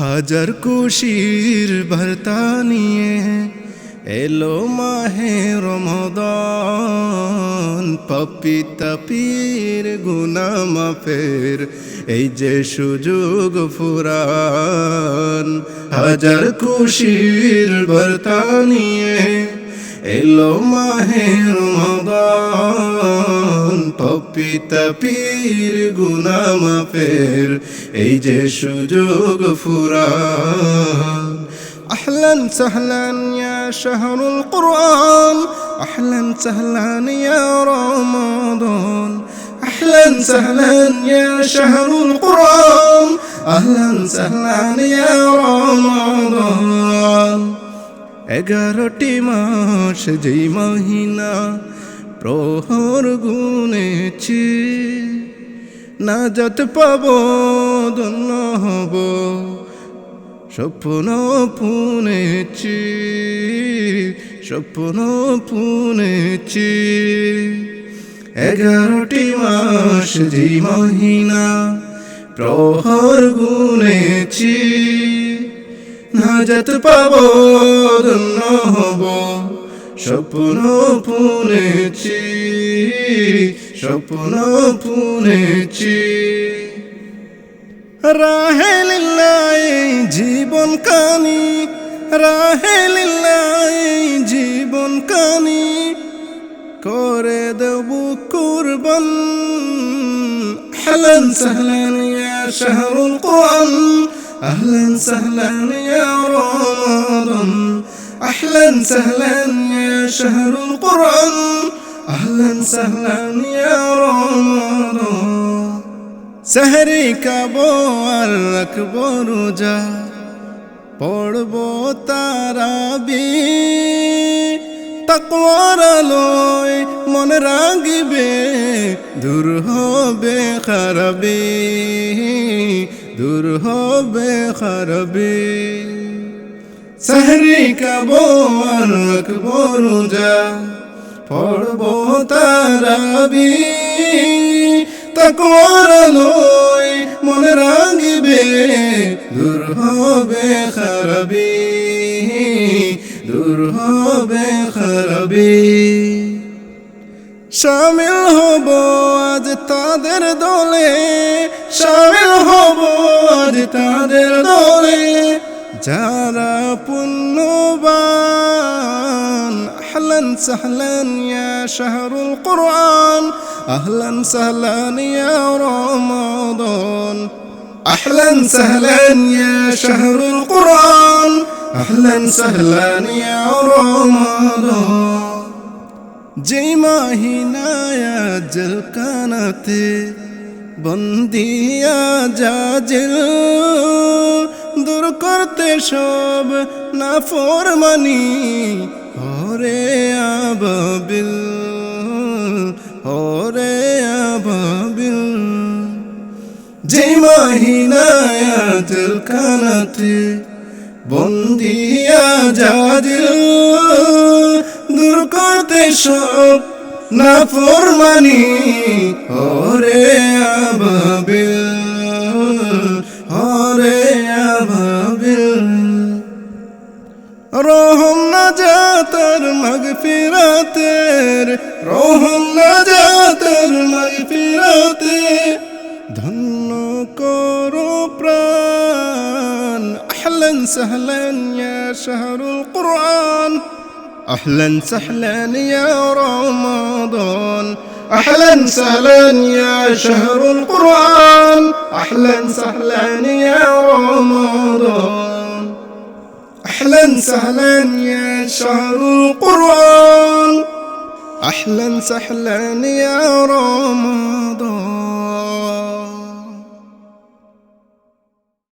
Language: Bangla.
হাজার কুশির ভর্তা নিয়ে এলো মাহে রমদন। পপি তপির গুনা মাফের, এই যে সুযোগ ফুরান। হাজার কুশির ভর্তা নিয়ে এলো মাহে রমদান পপি তপির গুনা মাফের এই যে সুযোগ ফুরান أهلا سهلا يا شهر القرآن أهلا سهلا يا رمضان أهلا سهلا يا شهر القرآن أهلا سهلا يا رمضان এগারোটি মাস যেই মহিনা প্রহর গুনেছি না যত পাব, ধন্য হব, স্বপ্ন পুনেছি স্বপ্ন পুনেছি। এগারোটি মাস যে মহিনা প্রহর গুনেছি মোনাজাত পাব হব স্বপ্ন পুনেছি স্বপ্ন পুনেছি। রাহেল জীবন কানি রাহেল জীবন কানি। করে দেব কুরবন, হলন সহলন ইয়া শাহরুল কোরআন। أهلا سهلا يا رمضان أهلا سهلا يا شهر القرآن أهلا سهلا يا رمضان সাহরি কাবো আর রাখবো রোজা পড়বো তারাবি তাকওয়ার আলোয় মন রাগিবে দূর হবে খারাবি দূর হবে খারাবি সাহরি কাবো আর রাখব রোজা, পড়ব তারাবি। তাকওয়ার আলোয় মনে রাগিবে দূর হবে খারাবি দূর হবে খারাবি শামিল হব আজ তাদের দলে শামিল হব আজ তাদের দলে যারা পুণ্যবান أهلا سهلا يا شهر القرآن أهلا سهلا يا رمضان أهلا سهلا يا شهر القرآن أهلا سهلا يا رمضان যে মাহিনায়া জলকানাতে বন্দিয়া জাজিল, দূর করতে সব না ফরমানি হরে আবাবিল হরে আবাবিল। যে মাহিনায়া জলকানাতে বন্দিয়া জাজিল দূর করতে সব না ফরমানি হরে আবাবিল হরে আবাবিল। রহম না যাতার মগ মাগফিরাতের রহম না যাতার মগ মাগফিরাতে ধন্য করো প্রাণ। আহলেন সাহলেন ইয়া শাহরুল কুরআন। أهلا سهلا يا رمضان. أهلا سهلا يا شهر القرآن. أهلا سهلا يا رمضان. أهلا سهلا يا شهر القرآن. أهلا سهلا يا رمضان.